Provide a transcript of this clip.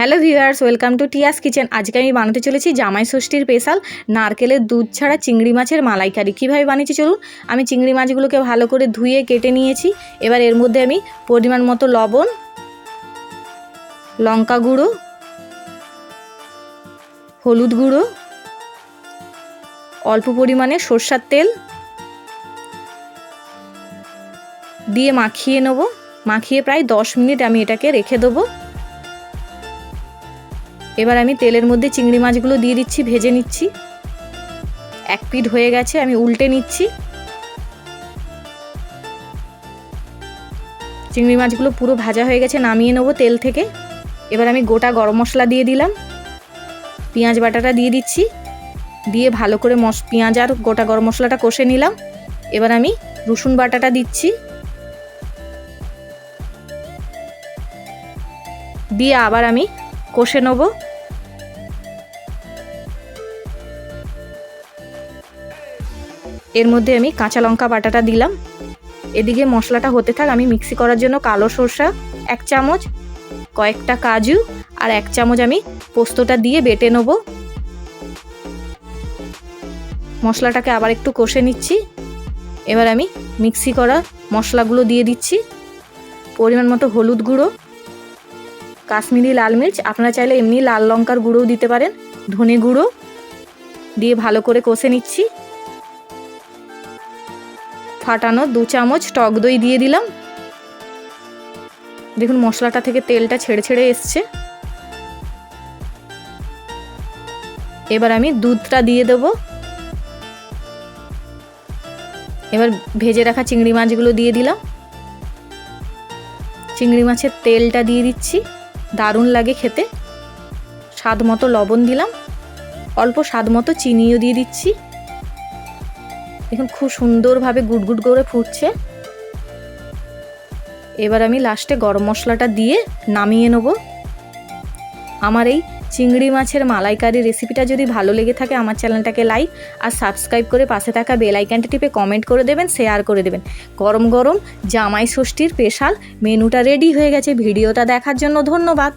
Hello viewers, welcome to Tia's kitchen. আজকে আমি বানাতে চলেছি জামাই ষষ্ঠীর স্পেশাল নারকেলের দুধ ছাড়া চিংড়ি মাছের মালাইকারি। কীভাবে বানিয়েছি চলুন? আমি চিংড়ি মাছগুলোকে ভালো করে ধুয়ে কেটে নিয়েছি। এবার এর মধ্যে আমি পরিমাণ মতো লবণ, লঙ্কা গুঁড়ো, হলুদ গুঁড়ো, অল্প পরিমাণে সর্ষার তেল দিয়ে মাখিয়ে নেব। মাখিয়ে প্রায় দশ মিনিট আমি এটাকে রেখে দেবো। এবার আমি তেলের মধ্যে চিংড়ি মাছগুলো দিয়ে দিচ্ছি, ভেজে নিচ্ছি। এক পিঠ হয়ে গেছে, আমি উল্টে নিচ্ছি। চিংড়ি মাছগুলো পুরো ভাজা হয়ে গেছে, নামিয়ে নেব তেল থেকে। এবার আমি গোটা গরম মশলা দিয়ে দিলাম। পেঁয়াজ বাটাটা দিয়ে দিচ্ছি। দিয়ে ভালো করে মশ, পেঁয়াজ আর গোটা গরম মশলাটা কষে নিলাম। এবার আমি রসুন বাটাটা দিচ্ছি। দিয়ে আবার আমি কষে নেব। এর মধ্যে আমি কাঁচা লঙ্কা বাটাটা দিলাম। এদিকে মশলাটা হতে থাক, আমি মিক্সি করার জন্য কালো সরষা, এক চামচ, কয়েকটা কাজু আর এক চামচ আমি পোস্তটা দিয়ে বেটে নেব। মশলাটাকে আবার একটু কষে নিচ্ছি। এবার আমি মিক্সি করা মশলাগুলো দিয়ে দিচ্ছি। পরিমাণ মতো হলুদ গুঁড়ো। কাশ্মীরি লাল মির্চ। আপনারা চাইলে এমনি লাল লঙ্কার গুঁড়োও দিতে পারেন। ধনে গুঁড়ো দিয়ে ভালো করে কষে নিচ্ছি। ফাটানো দু চামচ টক দই দিয়ে দিলাম। দেখুন, মশলাটা থেকে তেলটা ছেড়ে ছেড়ে এসছে। এবার আমি দুধটা দিয়ে দেব। এবার ভেজে রাখা চিংড়ি মাছগুলো দিয়ে দিলাম। চিংড়ি মাছের তেলটা দিয়ে দিচ্ছি। দারুণ লাগে খেতে। স্বাদ মতো লবণ দিলাম। অল্প স্বাদ মতো চিনিও দিয়ে দিচ্ছি। এখন খুব সুন্দরভাবে গুটগুট করে ফুটছে। এবার আমি লাস্টে গরম মশলাটা দিয়ে নামিয়ে নেব। আমার এই চিংড়ি মাছের মালাইকারি রেসিপিটা যদি ভালো লেগে থাকে, আমার চ্যানেলটাকে লাইক আর সাবস্ক্রাইব করে পাশে থাকা বেল আইকনটা টিপে কমেন্ট করে দেবেন শেয়ার করে দেবেন। গরম গরম জামাই ষষ্ঠীর স্পেশাল মেনুটা রেডি হয়ে গেছে। ভিডিওটা দেখার জন্য ধন্যবাদ।